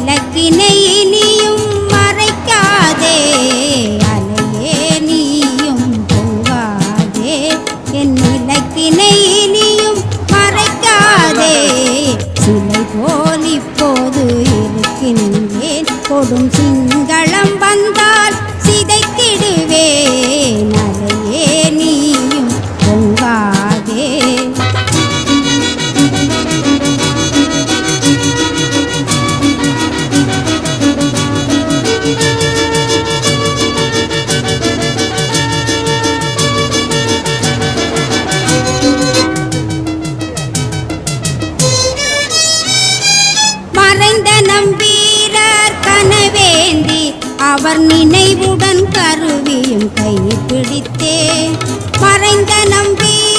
கணக்கினை இனியும் மறைக்காதே அலையே நீயும் போகாதே. என் இலக்கினை இனியும் மறைக்காதே. சிலை போல் இப்போது இருக்கின்றேன். கொடும் சிங்களம் வந்தால் சிதைத்திடுவேன். மறைந்த நம்பீரர் கனவேந்தி அவர் நினைவுடன் கருவியும் கை பிடித்தே. மறைந்த நம்பீர்